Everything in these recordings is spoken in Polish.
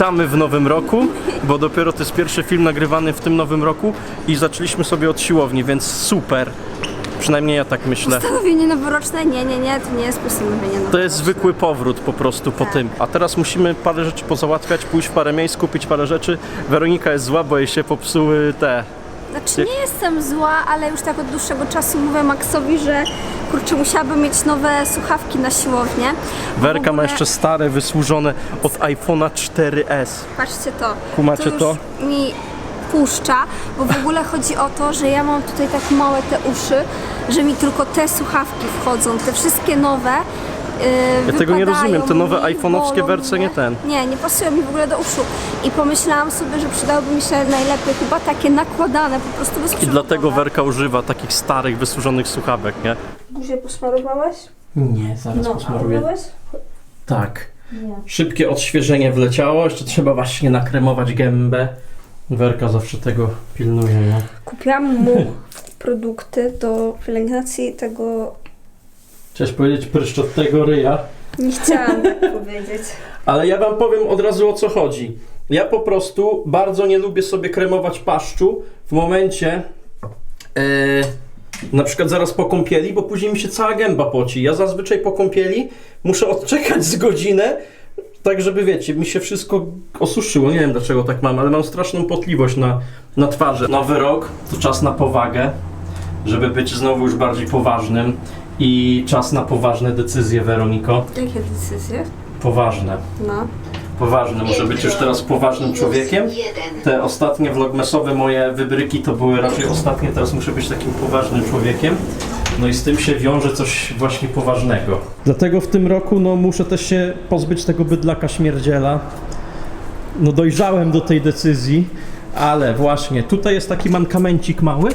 Witamy w nowym roku, bo dopiero to jest pierwszy film nagrywany w tym nowym roku i zaczęliśmy sobie od siłowni, więc super. Przynajmniej ja tak myślę. Postanowienie noworoczne? Nie, nie, nie, to nie jest postanowienie noworoczne. To jest zwykły powrót po prostu po tym. A teraz musimy parę rzeczy pozałatwiać, pójść w parę miejsc, kupić parę rzeczy. Weronika jest zła, bo jej się popsuły te. Znaczy nie jestem zła, ale już tak od dłuższego czasu mówię Maxowi, że kurczę, musiałabym mieć nowe słuchawki na siłownię. Werka ma ogóle- jeszcze stare, wysłużone od iPhone'a 4S. Patrzcie to. Kumacie to? Już to? mi puszcza, bo w ogóle chodzi o to, że ja mam tutaj tak małe te uszy, że mi tylko te słuchawki wchodzą, te wszystkie nowe. Yy, Ja tego nie rozumiem, te nowe iPhone'owskie wersje nie ten. Nie, nie pasują mi w ogóle do uszu. I pomyślałam sobie, że przydałoby mi się najlepiej chyba takie nakładane, po prostu I bezprzewodowe. dlatego Werka używa takich starych, wysłużonych słuchawek, nie? Buzię posmarowałeś? Nie, zaraz No, umyłeś? Tak. Nie. Szybkie odświeżenie wleciało, jeszcze trzeba właśnie nakremować gębę. Werka zawsze tego pilnuje, nie? Kupiłam mu produkty do pielęgnacji tego... Chciałeś powiedzieć pryszczotnego ryja, Nie chciałam tak powiedzieć. ale ja wam powiem od razu o co chodzi. Ja po prostu bardzo nie lubię sobie kremować paszczu w momencie e, na przykład zaraz po kąpieli, bo później mi się cała gęba poci. Ja zazwyczaj po kąpieli muszę odczekać z godzinę, tak żeby wiecie, mi się wszystko osuszyło. Nie wiem dlaczego tak mam, ale mam straszną potliwość na, na twarzy. Nowy rok to czas na powagę, żeby być znowu już bardziej poważnym i czas na poważne decyzje, Weroniko. Jakie decyzje? Poważne. No. Poważny, muszę być już teraz poważnym człowiekiem. Te ostatnie vlogmasowe moje wybryki to były raczej ostatnie, teraz muszę być takim poważnym człowiekiem. No i z tym się wiąże coś właśnie poważnego. Dlatego w tym roku no, muszę też się pozbyć tego bydlaka śmierdziela. No dojrzałem do tej decyzji, ale właśnie tutaj jest taki mankamencik mały,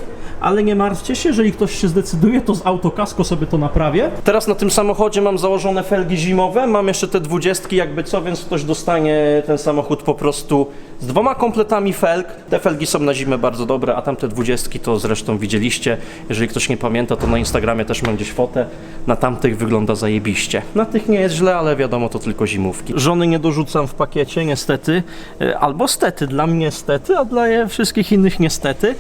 ale nie martwcie się, jeżeli ktoś się zdecyduje, to z autokasko sobie to naprawię. Teraz na tym samochodzie mam założone felgi zimowe, mam jeszcze te dwudziestki jakby co, więc ktoś dostanie ten samochód po prostu z dwoma kompletami felg. Te felgi są na zimę bardzo dobre, a tamte dwudziestki to zresztą widzieliście. Jeżeli ktoś nie pamięta, to na Instagramie też mam gdzieś fotę. Na tamtych wygląda zajebiście. Na tych nie jest źle, ale wiadomo, to tylko zimówki. Żony nie dorzucam w pakiecie, niestety. E, Albo stety, dla mnie stety, a dla wszystkich innych niestety.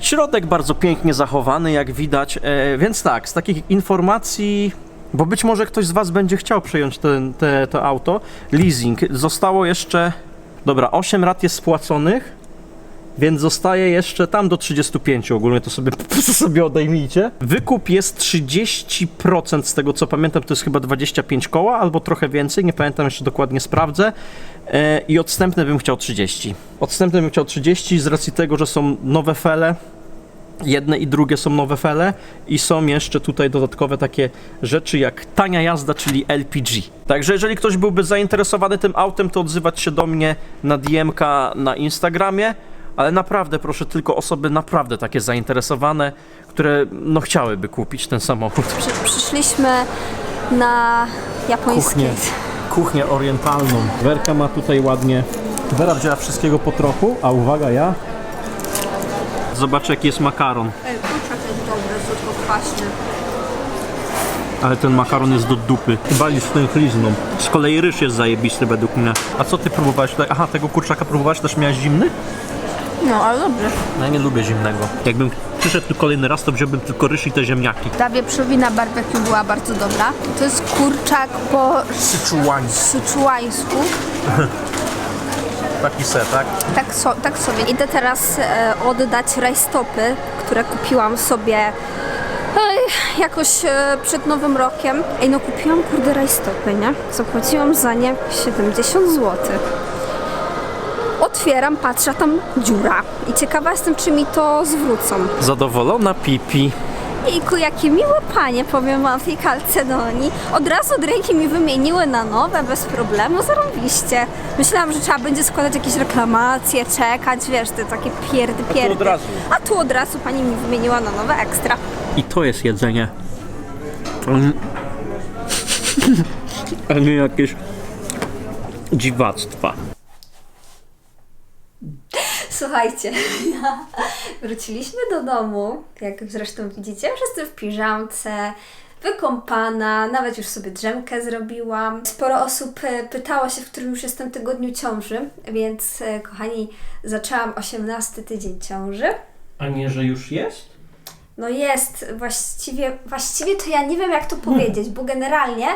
Środek bardzo pięknie zachowany, jak widać. E, więc tak, z takich informacji, bo być może ktoś z Was będzie chciał przejąć ten, te, to auto, leasing. Zostało jeszcze, dobra, 8 rat jest spłaconych, więc zostaje jeszcze tam do 35 ogólnie, to sobie, prostu sobie odejmijcie. Wykup jest 30% z tego co pamiętam, to jest chyba 25 koła albo trochę więcej, nie pamiętam jeszcze dokładnie, sprawdzę. E, I odstępne bym chciał 30. Odstępne bym chciał 30 z racji tego, że są nowe fele. Jedne i drugie są nowe fele i są jeszcze tutaj dodatkowe takie rzeczy jak tania jazda, czyli LPG. Także jeżeli ktoś byłby zainteresowany tym autem, to odzywać się do mnie na DM-ka na Instagramie, ale naprawdę proszę tylko osoby naprawdę takie zainteresowane, które no chciałyby kupić ten samochód. Przy, przyszliśmy na japońskie. Kuchnię. Kuchnię orientalną. Werka ma tutaj ładnie. Wera wzięła wszystkiego po trochu, a uwaga ja. Zobacz jaki jest makaron. Ej, kurczak jest dobry, słodko kwaśny. Ale ten makaron jest do dupy. Bali z stęchlizną. Z kolei ryż jest zajebisty według mnie. A co ty próbowałeś tutaj? Aha, tego kurczaka próbowałeś też miałeś zimny? No, ale dobry. No ja nie lubię zimnego. Jakbym przyszedł tu kolejny raz, to wziąłbym tylko ryż i te ziemniaki. Ta wieprzowina barbecue była bardzo dobra. To jest kurczak po Syczuański. syczuańsku. Taki ser, tak? Tak, so, tak sobie. Idę teraz e, oddać rajstopy, które kupiłam sobie ej, jakoś e, przed nowym rokiem. Ej, no kupiłam kurde rajstopy, nie? Zapłaciłam za nie 70 zł. Otwieram, patrzę, a tam dziura. I ciekawa jestem, czy mi to zwrócą. Zadowolona pipi. Ejku, jakie miłe panie, powiem wam w tej Kalcedonii. Od razu od ręki mi wymieniły na nowe, bez problemu, zarąbiście. Myślałam, że trzeba będzie składać jakieś reklamacje, czekać, wiesz, te takie pierdy, pierdy. od razu. A tu od razu pani mi wymieniła na nowe ekstra. I to jest jedzenie. Mm. A nie jakieś dziwactwa. Słuchajcie, wróciliśmy do domu, jak zresztą widzicie, wszyscy w piżamce, wykąpana, nawet już sobie drzemkę zrobiłam. Sporo osób e, pytało się, w którym już jestem tygodniu ciąży, więc e, kochani, zaczęłam 18 tydzień ciąży. A nie, że już jest? No jest, właściwie, właściwie to ja nie wiem jak to powiedzieć, bo generalnie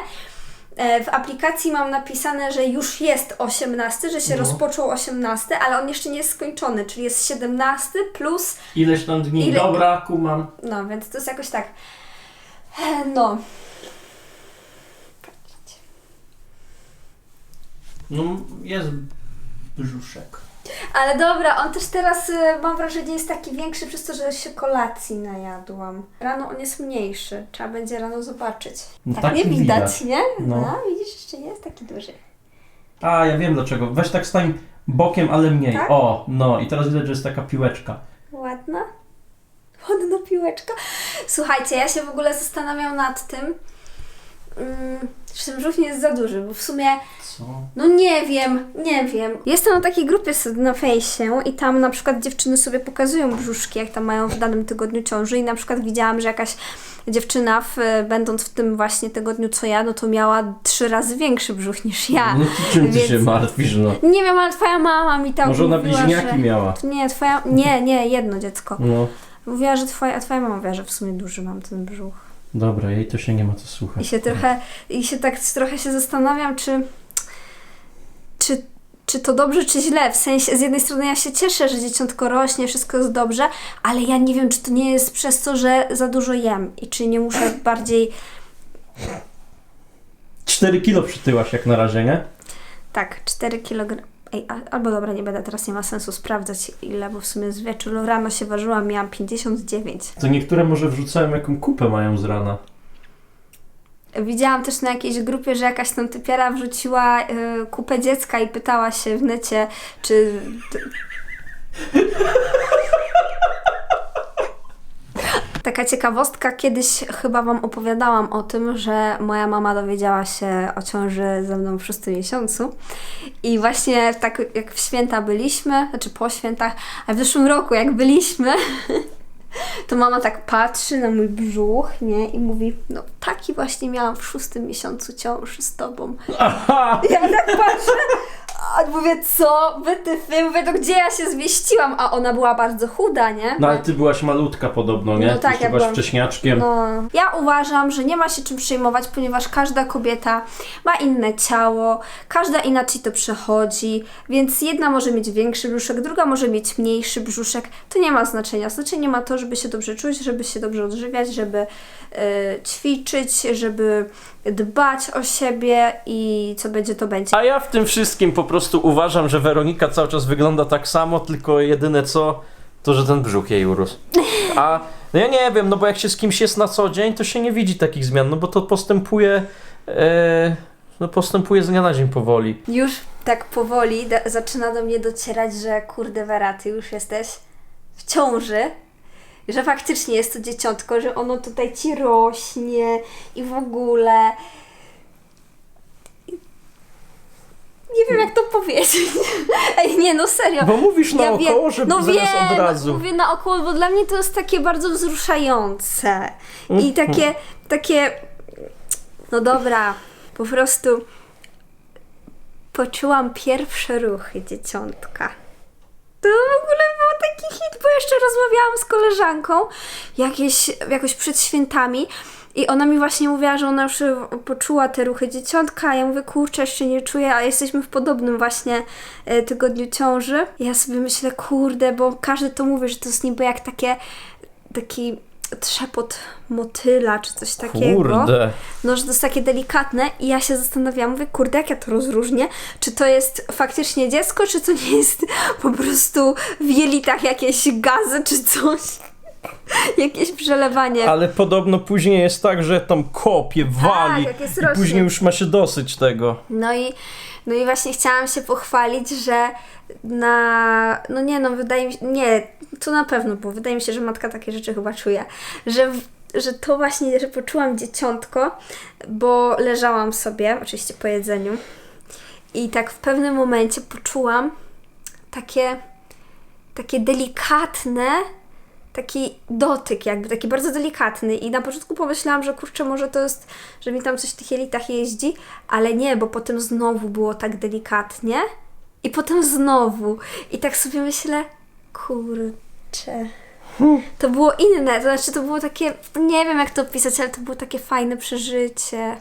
w aplikacji mam napisane, że już jest 18, że się No. rozpoczął 18, ale on jeszcze nie jest skończony, czyli jest 17 plus, Ileś tam dni? Ile- Dobra, kumam. no więc to jest jakoś tak, e, no. No, jest brzuszek. Ale dobra, on też teraz e, mam wrażenie jest taki większy przez to, że się kolacji najadłam. Rano on jest mniejszy, trzeba będzie rano zobaczyć. No tak tak nie widać, nie? No. no widzisz, jeszcze nie jest taki duży. A, ja wiem dlaczego. Weź tak stań bokiem, ale mniej. Tak? O, no i teraz widać, że jest taka piłeczka. Ładna? Ładna piłeczka. Słuchajcie, ja się w ogóle zastanawiam nad tym, mm, że ten brzuch nie jest za duży, bo w sumie, Co? no nie wiem, nie wiem. Jestem na takiej grupie na fejsie i tam na przykład dziewczyny sobie pokazują brzuszki, jak tam mają w danym tygodniu ciąży i na przykład widziałam, że jakaś dziewczyna, w, będąc w tym właśnie tygodniu co ja, no to miała trzy razy większy brzuch niż ja. No to czym ty Więc- się martwisz, no? Nie wiem, ale twoja mama mi tam Może ona mówiła, bliźniaki że... miała. Nie, twoja... Nie, nie, jedno dziecko. No. Mówiła, że twoja, a twoja mama mówiła, że w sumie duży mam ten brzuch. Dobra, jej to się nie ma co słuchać. I się trochę, i się tak trochę się zastanawiam, czy, czy, to dobrze, czy źle. W sensie, z jednej strony ja się cieszę, że dzieciątko rośnie, wszystko jest dobrze, ale ja nie wiem, czy to nie jest przez to, że za dużo jem i czy nie muszę bardziej, 4 kilo przytyłaś jak na razie, nie? tak, 4 kg. Ej, a- albo dobra, nie będę, teraz nie ma sensu sprawdzać ile, bo w sumie jest wieczór. Rano się ważyłam, miałam 59. To niektóre może wrzucałem jaką kupę mają z rana. Widziałam też na jakiejś grupie, że jakaś tam typiara wrzuciła y, kupę dziecka i pytała się w necie, czy... Taka ciekawostka, kiedyś chyba Wam opowiadałam o tym, że moja mama dowiedziała się o ciąży ze mną w szóstym miesiącu. I właśnie tak jak w święta byliśmy, znaczy po świętach, a w zeszłym roku jak byliśmy, to mama tak patrzy na mój brzuch, nie? I mówi, no taki właśnie miałam w szóstym miesiącu ciąży z tobą. Aha! Ja tak patrzę, a mówię, co? Wy ty ty? Mówię, to gdzie ja się zmieściłam? A ona była bardzo chuda, nie? No ale ty byłaś malutka podobno, nie? No Ty tak, jeszcze ja byłaś byłam. wcześniaczkiem. No, ja uważam, że nie ma się czym przejmować, ponieważ każda kobieta ma inne ciało, każda inaczej to przechodzi, więc jedna może mieć większy brzuszek, druga może mieć mniejszy brzuszek. To nie ma znaczenia. Znaczenie ma to, żeby się dobrze czuć, żeby się dobrze odżywiać, żeby e, ćwiczyć, żeby dbać o siebie i co będzie, to będzie. A ja w tym wszystkim po prostu uważam, że Weronika cały czas wygląda tak samo, tylko jedyne co, to że ten brzuch jej urósł. A no ja nie wiem, no bo jak się z kimś jest na co dzień, to się nie widzi takich zmian, no bo to postępuje, e, no postępuje z dnia na dzień powoli. Już tak powoli da- zaczyna do mnie docierać, że kurde Wera, ty już jesteś w ciąży, że faktycznie jest to dzieciątko, że ono tutaj ci rośnie i w ogóle. Nie wiem jak to powiedzieć. Ej, nie no serio. Bo mówisz naokoło, wiem, żeby no zamiast wiem, od razu. Mówię naokoło, bo dla mnie to jest takie bardzo wzruszające. I Mhm. takie, takie, no dobra, po prostu poczułam pierwsze ruchy dzieciątka. To w ogóle był taki hit, bo jeszcze rozmawiałam z koleżanką jakieś, jakoś przed świętami i ona mi właśnie mówiła, że ona już poczuła te ruchy dzieciątka, a ja mówię, kurczę, jeszcze nie czuję, a jesteśmy w podobnym właśnie e, tygodniu ciąży. I ja sobie myślę, kurde, bo każdy to mówi, że to jest niby jak takie, taki trzepot motyla, czy coś takiego. Kurde. No, że to jest takie delikatne i ja się zastanawiałam, mówię, kurde, jak ja to rozróżnię? Czy to jest faktycznie dziecko, czy to nie jest po prostu w jelitach jakieś gazy, czy coś? Jakieś przelewanie. Ale podobno później jest tak, że tam kopie, wali jak jest i rośnie. później już ma się dosyć tego. No i, no i właśnie chciałam się pochwalić, że na. No nie, no wydaje mi się. Nie, to na pewno, bo wydaje mi się, że matka takie rzeczy chyba czuje. Że, w- że to właśnie, że poczułam dzieciątko, bo leżałam sobie, oczywiście po jedzeniu, i tak w pewnym momencie poczułam takie, takie delikatne taki dotyk jakby, taki bardzo delikatny i na początku pomyślałam, że kurczę, może to jest, że mi tam coś w tych jelitach jeździ, ale nie, bo potem znowu było tak delikatnie i potem znowu i tak sobie myślę, kurczę. To było inne, to znaczy to było takie, nie wiem jak to opisać, ale to było takie fajne przeżycie.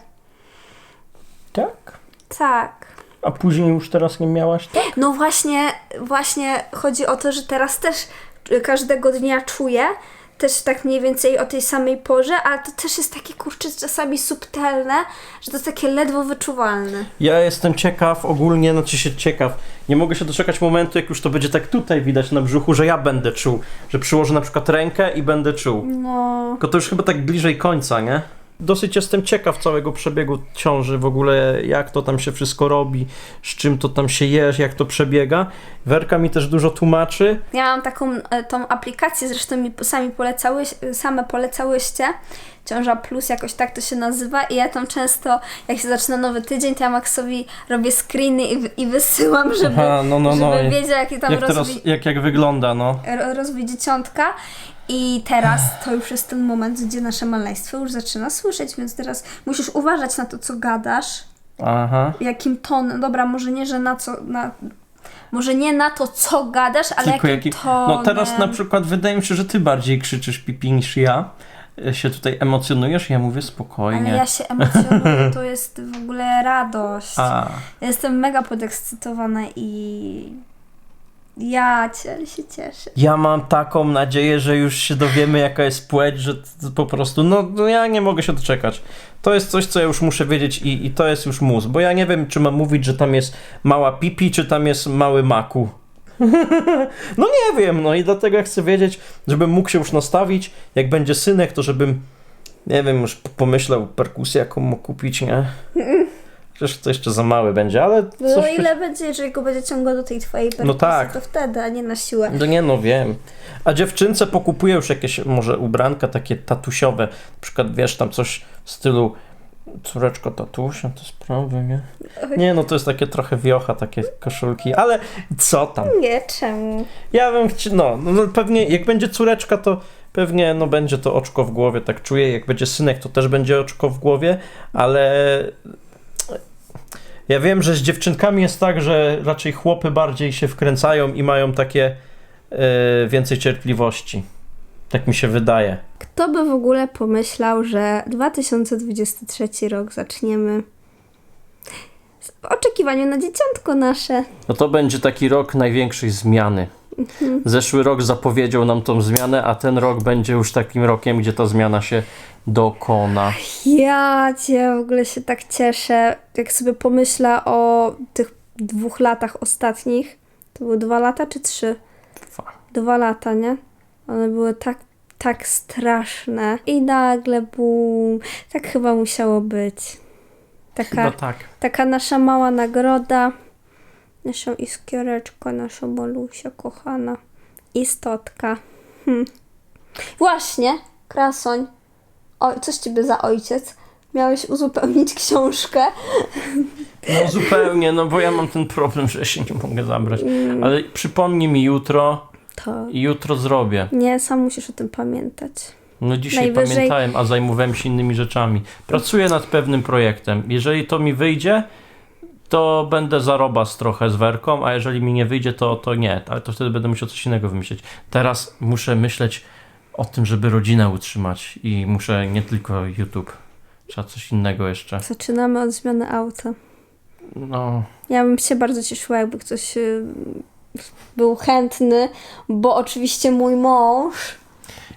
Tak? Tak. A później już teraz nie miałaś tak? No właśnie, właśnie chodzi o to, że teraz też każdego dnia czuję, też tak mniej więcej o tej samej porze, ale to też jest takie kurczę czasami subtelne, że to jest takie ledwo wyczuwalne. Ja jestem ciekaw, ogólnie, znaczy się ciekaw. Nie mogę się doczekać momentu, jak już to będzie tak tutaj widać na brzuchu, że ja będę czuł. Że przyłożę na przykład rękę i będę czuł. No. Tylko to już chyba tak bliżej końca, nie? Dosyć jestem ciekaw całego przebiegu ciąży, w ogóle jak to tam się wszystko robi, z czym to tam się je, jak to przebiega. Werka mi też dużo tłumaczy. Ja mam taką e, tą aplikację, zresztą mi sami polecały, same polecałyście. Ciąża Plus, jakoś tak to się nazywa i ja tam często, jak się zaczyna nowy tydzień, to ja Maxowi robię screeny i, i wysyłam, żeby, Aha, no, no, no. żeby wiedział, jaki tam Jak teraz, rozwój, jak, jak wygląda, no. ro- rozwój dzieciątka. I teraz to już jest ten moment, gdzie nasze maleństwo już zaczyna słyszeć, więc teraz musisz uważać na to, co gadasz, Aha. jakim tonem, dobra, może nie, że na co, na, może nie na to, co gadasz, ale Tylko jakim jaki... tonem. No teraz na przykład wydaje mi się, że ty bardziej krzyczysz pipi niż ja. E, Się tutaj emocjonujesz, ja mówię spokojnie. Ale ja się emocjonuję, to jest w ogóle radość. A, Jestem mega podekscytowana i ja cię, się cieszę. ja mam taką nadzieję, że już się dowiemy jaka jest płeć, że po prostu, no, no ja nie mogę się doczekać. To jest coś, co ja już muszę wiedzieć i, i to jest już mus, bo ja nie wiem, czy mam mówić, że tam jest mała pipi, czy tam jest mały maku. no nie wiem, no i dlatego ja chcę wiedzieć, żebym mógł się już nastawić, jak będzie synek, to żebym, nie wiem, już pomyślał perkusję, jaką mu kupić, nie? Przecież to jeszcze za mały będzie, ale No coś... ile będzie, jeżeli go będzie ciągło do tej twojej perkusji, No tak. to wtedy, a nie na siłę. No nie no, wiem. A dziewczynce pokupuję już jakieś może ubranka takie tatusiowe. Na przykład wiesz, tam coś w stylu córeczko tatusia, to jest prawda, nie? Nie no, to jest takie trochę wiocha, takie koszulki, ale co tam? Nie, czemu? Ja bym chciał, no, no, no pewnie jak będzie córeczka, to pewnie no będzie to oczko w głowie, tak czuję. Jak będzie synek, to też będzie oczko w głowie, ale ja wiem, że z dziewczynkami jest tak, że raczej chłopy bardziej się wkręcają i mają takie e, więcej cierpliwości. Tak mi się wydaje. Kto by w ogóle pomyślał, że 2023 rok zaczniemy w oczekiwaniu na dzieciątko nasze. No to będzie taki rok największej zmiany. Zeszły rok zapowiedział nam tą zmianę, a ten rok będzie już takim rokiem, gdzie ta zmiana się dokona. Ja cię w ogóle się tak cieszę, jak sobie pomyślę o tych dwóch latach ostatnich. To były dwa lata czy trzy? Dwa. Dwa lata, nie? One były tak, tak straszne. I nagle bum. Tak chyba musiało być. Taka, tak. taka nasza mała nagroda. Naszą iskiereczko, nasza malusia kochana. Istotka. Hm. Właśnie, Krasoń. O, coś ciebie za ojciec. Miałeś uzupełnić książkę. No zupełnie, no bo ja mam ten problem, że się nie mogę zabrać. Ale przypomnij mi jutro To i jutro zrobię. nie, sam musisz o tym pamiętać. No dzisiaj Najwyżej- pamiętałem, a zajmowałem się innymi rzeczami. Pracuję nad pewnym projektem. Jeżeli to mi wyjdzie, to będę zarobas trochę z werką, a jeżeli mi nie wyjdzie, to, to nie. Ale to wtedy będę musiał coś innego wymyślić. Teraz muszę myśleć o tym, żeby rodzinę utrzymać i muszę nie tylko YouTube. Trzeba coś innego jeszcze. Zaczynamy od zmiany auta. No, Ja bym się bardzo cieszyła, jakby ktoś y, był chętny, bo oczywiście mój mąż.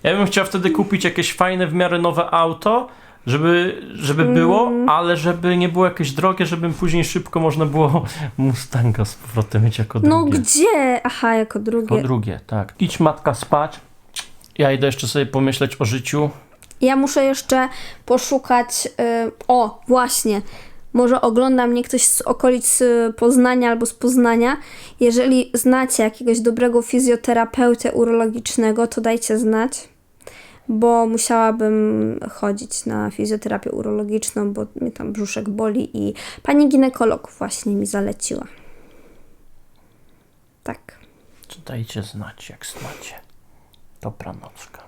Ja bym chciał wtedy kupić jakieś fajne, w miarę nowe auto, żeby, żeby było, ale żeby nie było jakieś drogie, żebym później szybko można było Mustanga z powrotem mieć jako No drugie. gdzie? Aha, jako Jako drugie. drugie, tak. Idź matka spać. Ja idę jeszcze sobie pomyśleć o życiu. Ja muszę jeszcze poszukać. y, o, właśnie. Może ogląda mnie ktoś z okolic y, Poznania albo z Poznania. Jeżeli znacie jakiegoś dobrego fizjoterapeutę urologicznego, to dajcie znać, bo musiałabym chodzić na fizjoterapię urologiczną, bo mnie tam brzuszek boli i pani ginekolog właśnie mi zaleciła. Tak. To dajcie znać, jak znacie. Dobranocka.